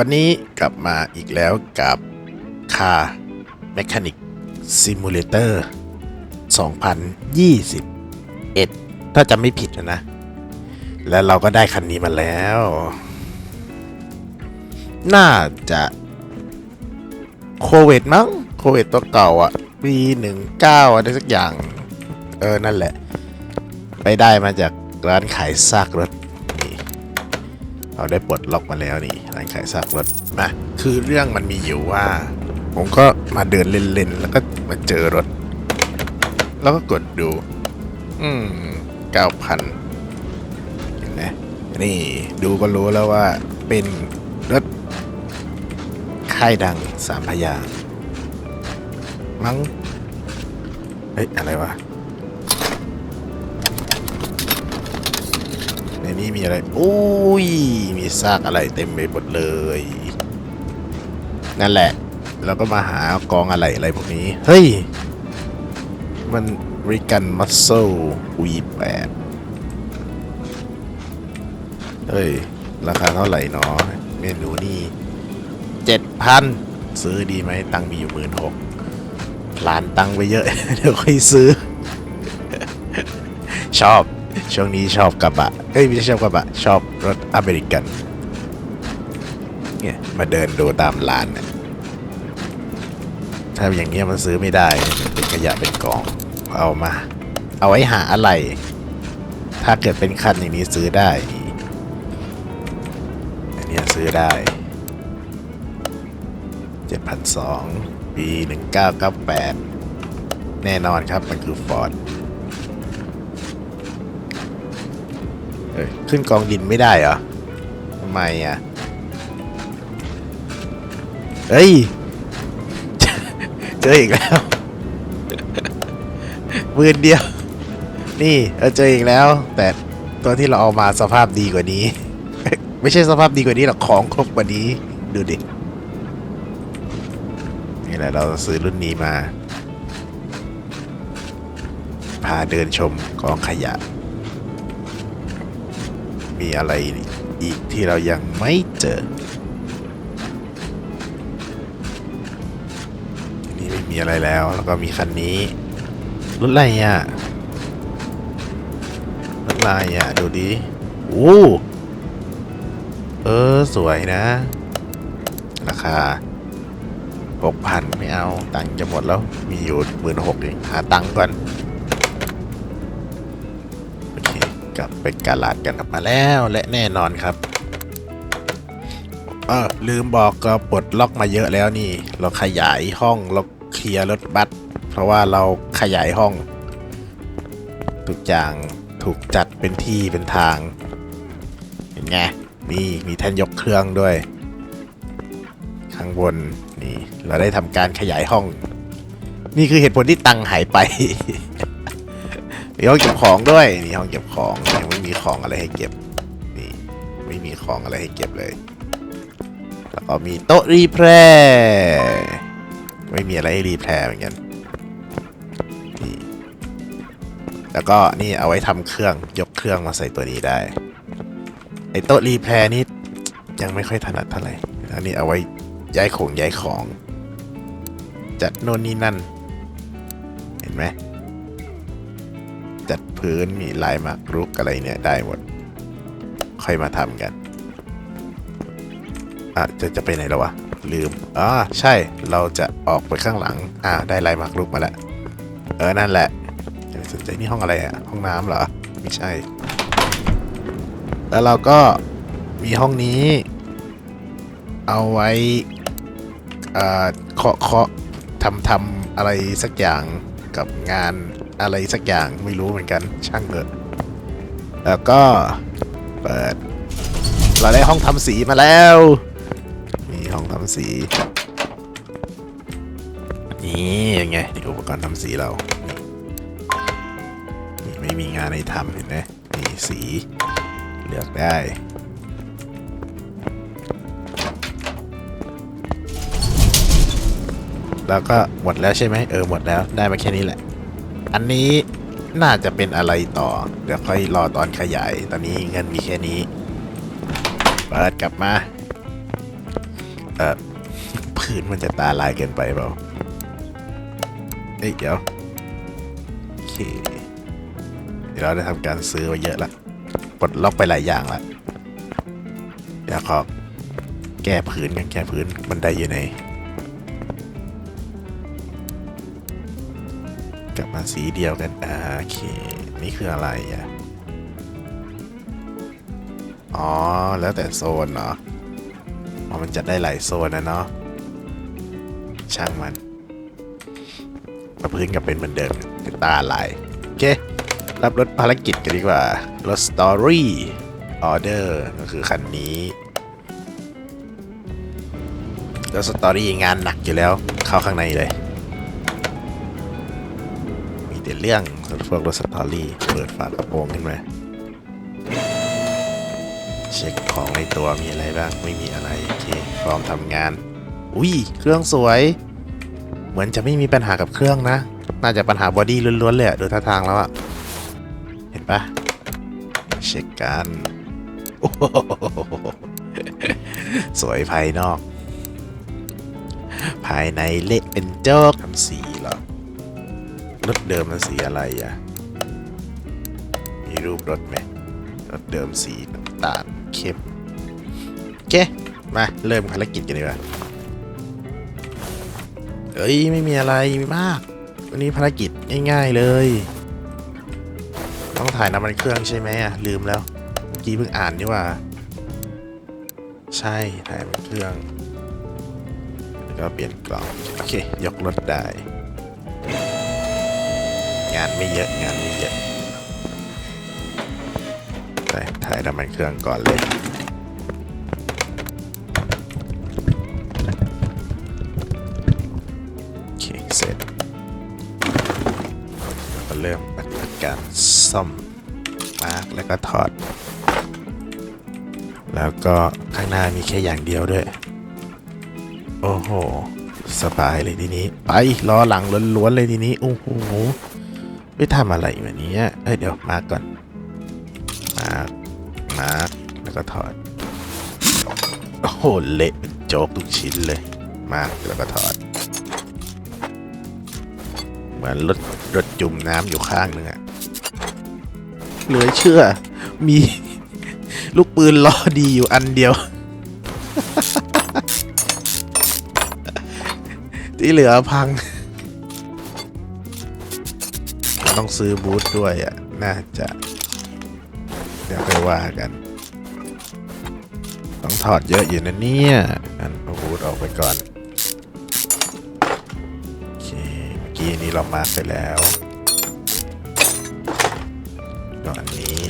วันนี้กลับมาอีกแล้วกับคา Mechanic Simulator 2021 ถ้าจำไม่ผิดนะ แล้วเราก็ได้คันนี้มาแล้ว น่าจะโควิดมั้งโควิดตัวเก่าอะปีหนึ่งเก้าอะไรสักอย่าง เออ นั่นแหละ ไปได้มาจากร้านขายซากรถ เราได้ปลดล็อกมาแล้วนี่ร้านขายซากรถมาคือเรื่องมันมีอยู่ว่า ผมก็มาเดินเล่นๆแล้วก็มาเจอรถ แล้วก็กดดู อืมเก้าพันเห็นไหมนี่ดูก็รู้แล้วว่าเป็นรถค่ายดังสามพยางมั้งเฮ้ย อะไรวะ นี้มีอะไรอุ้ยมีซากอะไรเต็มไปหมดเลย นั่นแหละแล้วก็มาหากองอะไรอะไรพวกนี้ เฮ้ย มันริกันมัสเซลวีแปดเฮ้ย ราคาเท่าไหร่เนาะเมนูนี่เจ็ดพันซื้อดีไหมตังมีอยู่หมื่นหกพลานตังไปเยอะ เดี๋ยวค่อยซื้อ ชอบ ช่วงนี้ชอบกระบะเอ้ยไม่ใช่ชอบกระบะ ชอบรถอเมริกัน เนี่ย มาเดินดูตามร้านเนี่ยถ้าอย่างเงี้ยมันซื้อไม่ได้เป็นขยะเป็นกอง เอามา เอาไว้หาอะไร ถ้าเกิดเป็นคันอย่างนี้ซื้อได้ อันนี้ซื้อได้เจ็ดพันสองปีหนึ่งเก้าเก้าแปดแน่นอนครับ มันคือฟอร์ด เอ้ยขึ้นกองดินไม่ได้เหรอทำไมอะเฮ้ย เจออีกแล้วมือเดียว นี่เออเจออีกแล้ว แต่ตัวที่เราเอามาสภาพดีกว่านี้ ไม่ใช่สภาพดีกว่านี้หรอกของครบกว่านี้ ดูดิ นี่แหละเราซื้อรุ่นนี้มา พาเดินชมกองขยะ มีอะไรอีกที่เรายังไม่เจอนี่ไม่มีอะไรแล้วแล้วก็มีคันนี้รถอะไรอะรถอะไรอะดูดิโอ้เออสวยนะ ราคาหกพันไม่เอา ตังค์จะหมดแล้ว มีอยู่หมื่นหกเองหาตังค์ก่อน กลับไปกาลาดกันกลับมาแล้วและแน่นอนครับเออลืมบอกก็ปลดล็อกมาเยอะแล้วนี่ เราขยายห้องเราเคลียร์รถบัสเพราะว่าเราขยายห้อง ทุกอย่างถูกจัดเป็นที่เป็นทาง เห็นไงนี่มีแท่นยกเครื่องด้วย ข้างบนนี่ เราได้ทำการขยายห้อง นี่คือเหตุผลที่ตังหายไป มีห้องเก็บของด้วยนี่ห้องเก็บของยังไม่มีของอะไรให้เก็บนี่ไม่มีของอะไรให้เก็บเลย แล้วก็มีโต๊ะรีแพร์ไม่มีอะไรให้รีแพร์เหมือนกันนี่แล้วก็นี่เอาไว้ทำเครื่องยกเครื่องมาใส่ตัวนี้ได้ไอโต๊ะรีแพร์นี่ยังไม่ค่อยถนัดเท่าไหร่อันนี้เอาไว้ย้ายของย้ายของ จัดโน่นนี่นั่น เห็นไหม จัดพื้นมีลายมากรุกอะไรเนี่ยได้หมด ค่อยมาทำกัน อะจะจะไปไหนแล้ววะ ลืมอ่าใช่เราจะออกไปข้างหลัง อ่าได้ลายมากรุกมาแล้ว เออนั่นแหละสนใจนี่ห้องอะไรอะห้องน้ำเหรอ ไม่ใช่ แล้วเราก็มีห้องนี้ เอาไว้อ่าเคาะเคาะทำทำอะไรสักอย่างกับงาน อะไรสักอย่างไม่รู้เหมือนกันช่างเถอะแล้วก็เปิดเราได้ห้องทำสีมาแล้วนี่ห้องทำสีนี่ยังไงนี่อุปกรณ์ทำสีเรานี่ไม่มีงานให้ทำเห็นไหมนี่สีเลือกได้แล้วก็หมดแล้วใช่ไหมเออหมดแล้วได้มาแค่นี้แหละ อันนี้น่าจะเป็นอะไรต่อ เดี๋ยวค่อยรอตอนขยาย ตอนนี้เงินมีแค่นี้ เปิดกลับมา เออพื้นมันจะตาลายเกินไปเปล่าเอ้ยเดี๋ยวโอเคเดี๋ยวเราได้ทำการซื้อไว้เยอะละปลดล็อกไปหลายอย่างละเดี๋ยวขอแก้พื้นกันแก้พื้นบันไดอยู่ไหน กลับมาสีเดียวกันอ่าโอเค นี่คืออะไรอะ อ๋อ แล้วแต่โซนเนาะอ๋อมันจัดได้หลายโซนนะเนาะ ช่างมันมาพื้นกับเป็นเหมือนเดิมจะตาลาย โอเครับรถภารกิจกันดีกว่า รถสตอรี่ออเดอร์ก็คือคันนี้รถสตอรี่งานหนักอยู่แล้ว เข้าข้างในเลย มีแต่เรื่องพวกรถสตอรี่เปิดฝากระโปรงขึ้นมาเช็คของในตัวมีอะไรบ้างไม่มีอะไรโอเคพร้อมทำงาน อุ้ยเครื่องสวย เหมือนจะไม่มีปัญหากับเครื่องนะ น่าจะปัญหาบอดี้ล้วนๆเลยดูท่าทางแล้วอะเห็นปะเช็คกันโอ้โหสวยภายนอก ภายในเละเป็นโจกทำสีเหรอ รถเดิมมันสีอะไรอะมีรูปรถไหมรถเดิมสีน้ำตาลเข้มโอเค มา เริ่มภารกิจกันดีกว่าเอ้ย ไม่มีอะไรมาก วันนี้ภารกิจง่าย ๆเลย ต้องถ่ายน้ำมันเครื่องใช่ไหมอะ ลืมแล้วเมื่อกี้เพิ่งอ่านนี่ว่า ใช่ถ่ายน้ำมันเครื่องแล้วก็เปลี่ยนกล่อง โอเค ยกรถได้ งานไม่เยอะงานไม่เยอะไปถ่ายน้ำมันเครื่องก่อนเลยโอเคเสร็จก็เริ่มปฏิบัติการซ่อมมาร์กแล้วก็ถอด แล้วก็ข้างหน้ามีแค่อย่างเดียวด้วย โอ้โห สบายเลยทีนี้ ไปล้อหลังล้วนๆเลยทีนี้ โอ้โห ไม่ทำอะไรแบบนี้เอ้ยเดี๋ยวมากก่อน มามาแล้วก็ถอด โอ้โหเละเป็นโจ๊กทุกชิ้นเลย มาแล้วก็ถอด เหมือนรถรถจุ่มน้ำอยู่ข้างนึงอะเหลือเชื่อ มี ลูกปืนล้อดีอยู่อันเดียว ที่เหลือพัง ต้องซื้อบูทด้วยอะ น่าจะ เดี๋ยวไปว่ากัน ต้องถอดเยอะอยู่นะเนี่ยอันเอาบูทออกไปก่อน โอเค เมื่อกี้นี้เรามาไปแล้วก็อันนี้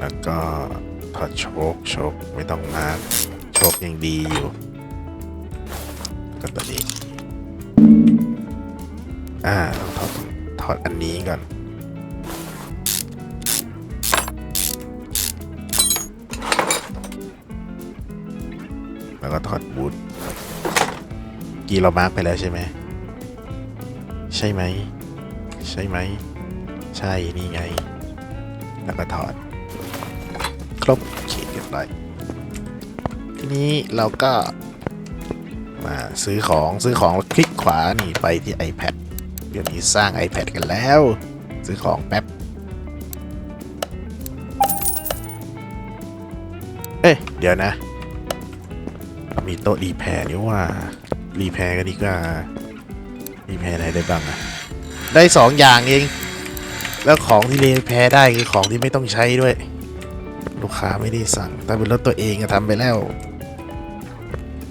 แล้วก็ถอดโชคโชคไม่ต้องมาโชคยังดีอยู่ ตัวนี้ อ่าต้องถอดถอดอันนี้ก่อน แล้วก็ถอดบูทกี่เรามาร์กไปแล้วใช่ไหม ใช่ไหม ใช่ไหม ใช่นี่ไง แล้วก็ถอด ครบเขียนเรียบร้อยทีนี้เราก็ มาซื้อของซื้อของคลิกขวานี่ไปที่ iPad เดี๋ยวนี้สร้าง iPad กันแล้ว ซื้อของแป๊บ เอ๊ะ เดี๋ยวนะ มีโต๊ะรีแพร์นี่ว่า รีแพร์กันดีกว่า รีแพร์อะไรได้บ้างอะได้สองอย่างเอง แล้วของที่รีแพร์ได้คือของที่ไม่ต้องใช้ด้วย ลูกค้าไม่ได้สั่ง ถ้าเป็นรถตัวเองก็ทำไปแล้ว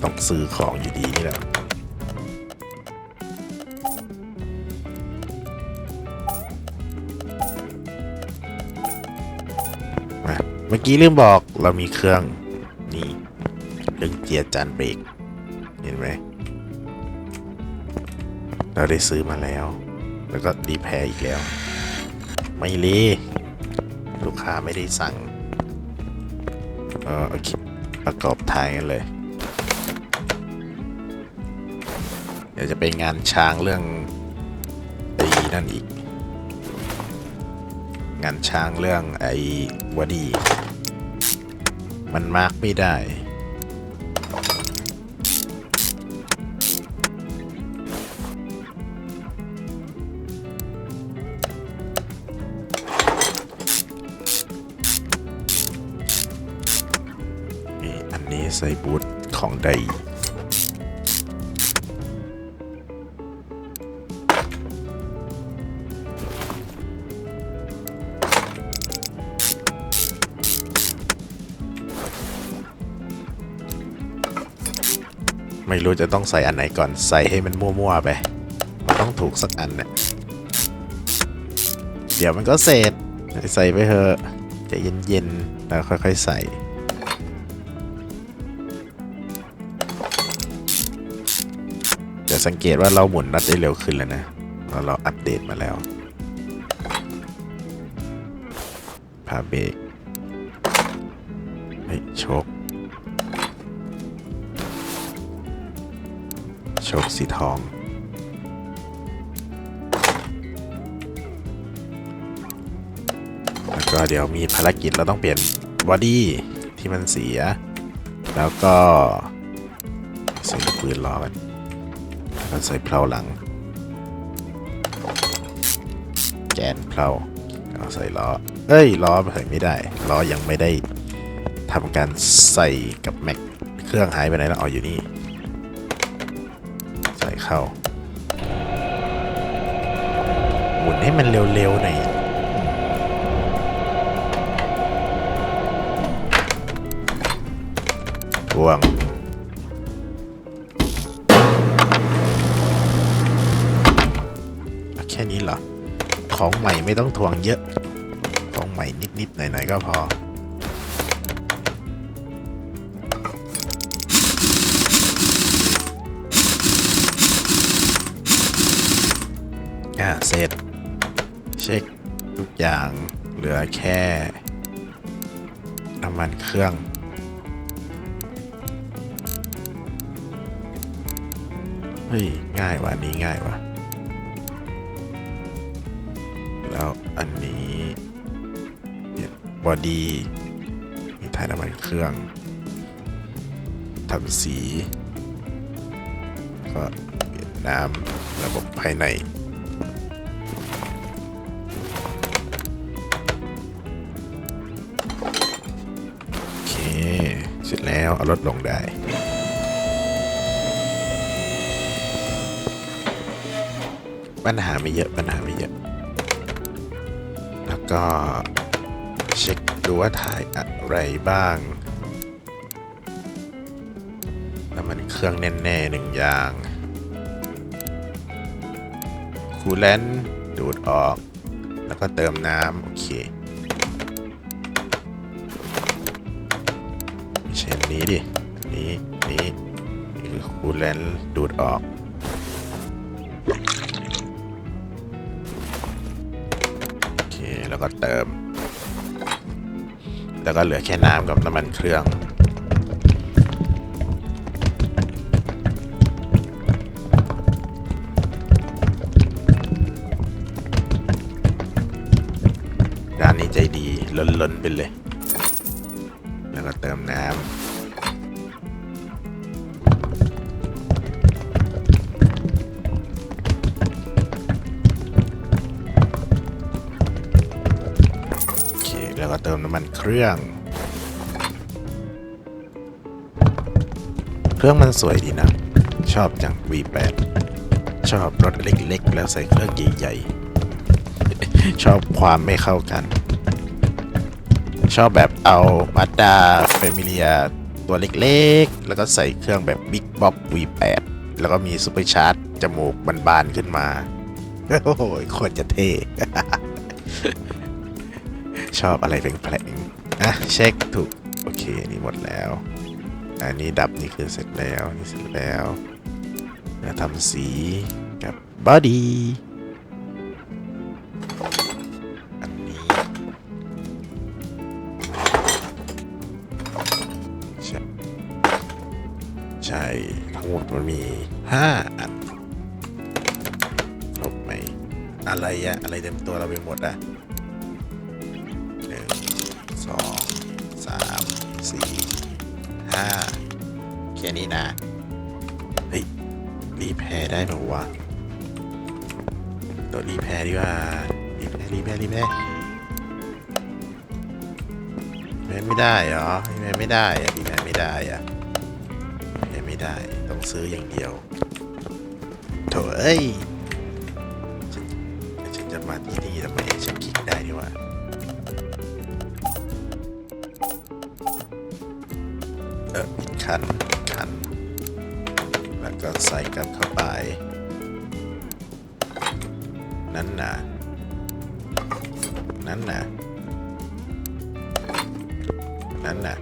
ต้องซื้อของอยู่ดีนี่แหละมาเมื่อกี้ลืมบอกเรามีเครื่องนี่เครื่องเจียจานเบรกเห็นไหมเราได้ซื้อมาแล้ว แล้วก็รีแพร์อีกแล้ว ไม่เลีลูกค้าไม่ได้สั่ง เออโอเคประกอบท้ายกันเลย เดี๋ยวจะไปงานช้างเรื่องไอ้นั่นอีก งานช้างเรื่องไอ้วดี มันมาร์กไม่ได้นี่อันนี้ใส่บูทของได ไม่รู้จะต้องใส่อันไหนก่อนใส่ให้มันมั่วๆไป มันต้องถูกสักอันเนี่ยเดี๋ยวมันก็เสร็จ ใส่ไปเถอะจะเย็นๆแล้วค่อยๆใส่จะสังเกตว่าเราหมุนนัดได้เร็วขึ้นแล้วนะเพราะเราอัปเดตมาแล้วพาเบรกเฮ้ยโชค ชคสีทอง แล้วก็เดี๋ยวมีภารกิจเราต้องเปลี่ยนบอดี้ที่มันเสีย แล้วก็ใส่ปืนล้อกันแล้วก็ใส่เพลาหลัง แกนเพลาเอาใส่ล้อ เอ้ยล้อใส่ไม่ได้ ล้อยังไม่ได้ทำการใส่กับแม็ก เครื่องหายไปไหนแล้วอ๋ออยู่นี่ เข้า หมุนให้มันเร็วๆหน่อยทวงแค่นี้เหรอ ของใหม่ไม่ต้องทวงเยอะ ของใหม่นิดๆหน่อยๆก็พอ เสร็จ เช็คทุกอย่างเหลือแค่น้ำมันเครื่อง เฮ้ย ง่ายว่ะนนี้ง่ายว่ะ แล้วอันนี้บอดี้มีถ่ายน้ำมันเครื่องทำสี ก็เปลี่ยนน้ำระบบภายใน แล้วเอารถลงได้ปัญหาไม่เยอะปัญหาไม่เยอะ แล้วก็เช็คดูว่าถ่ายอะไรบ้างแล้วมันเครื่องแน่ๆหนึ่งอย่างคูลแลนต์ดูดออก แล้วก็เติมน้ำโอเค นี้ดินี้นี้คือคูลแลนดูดออก โอเค แล้วก็เติม แล้วก็เหลือแค่น้ำกับน้ำมันเครื่องร้านนี้ใจดีล้นๆไปเลย แล้วก็เติมน้ำ มันเครื่อง เครื่องมันสวยดีนะ ชอบจัง V8 ชอบรถเล็กๆ แล้วใส่เครื่องใหญ่ๆ ชอบความไม่เข้ากัน ชอบแบบเอามาด้าเฟมิเลียตัวเล็กๆ แล้วก็ใส่เครื่องแบบบิ๊กบ๊อบ V8 แล้วก็มีซุปเปอร์ชาร์จจมูกบานๆขึ้นมา โอ้โหโคตรจะเท่ ชอบอะไรแปลกๆอะเช็คถูก โอเคนี่หมดแล้ว อันนี้ดับนี่คือเสร็จแล้วนี่เสร็จแล้วแล้วทำสีกับบอดี้อันนี้ใช่ใช่ทั้งหมดมันมีห้าอันครบไหมอะไรอะอะไรเต็มตัวเราไปหมดอะ ห้าแค่นี้นะ เฮ้ย รีแพร์ได้ไหมวะตัวรีแพร์ดีกว่า รีแพร์รีแพร์รีแพร์รีแพร์ไม่ได้เหรอ รีแพร์ไม่ได้อะรีแพร์ไม่ได้อะรีแพร์ไม่ได้ ต้องซื้ออย่างเดียวโถเอ้ยฉันฉันจะมาที่นี่ทำไมฉันคลิกได้นี่วะ คันคัน แล้วก็ใส่กลับเข้าไป นั่นน่ะนั่นน่ะนั่นน่ะ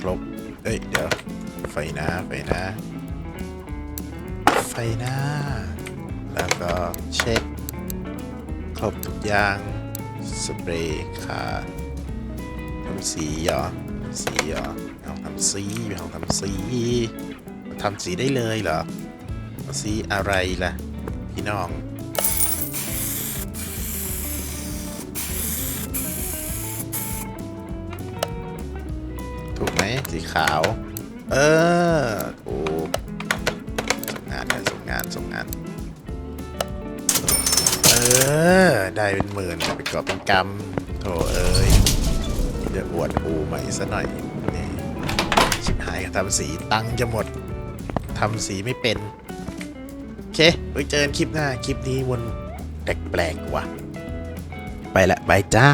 ครบ เอ้ย เดี๋ยว ไฟหน้าไฟหน้าไฟหน้าแล้วก็เช็ค ครบทุกอย่างสเปรย์ขาทำสีเหรอสีเหรอเอาทำสีไปเอาทำสีทำสีได้เลยเหรอสีอะไรล่ะ พี่น้องถูกไหมสีขาว เออถูกส่งงานส่งงานส่งงาน ออได้เป็นหมื่นไปกอบเป็นกำโถเอ้ยจะอวดอูใหม่ซะหน่อยนี่ชิบหายทำสีตังจะหมดทำสีไม่เป็น โอเคไว้เจอกันคลิปหน้า คลิปนี้วนแปลกๆว่ะ ไปละบายจ้า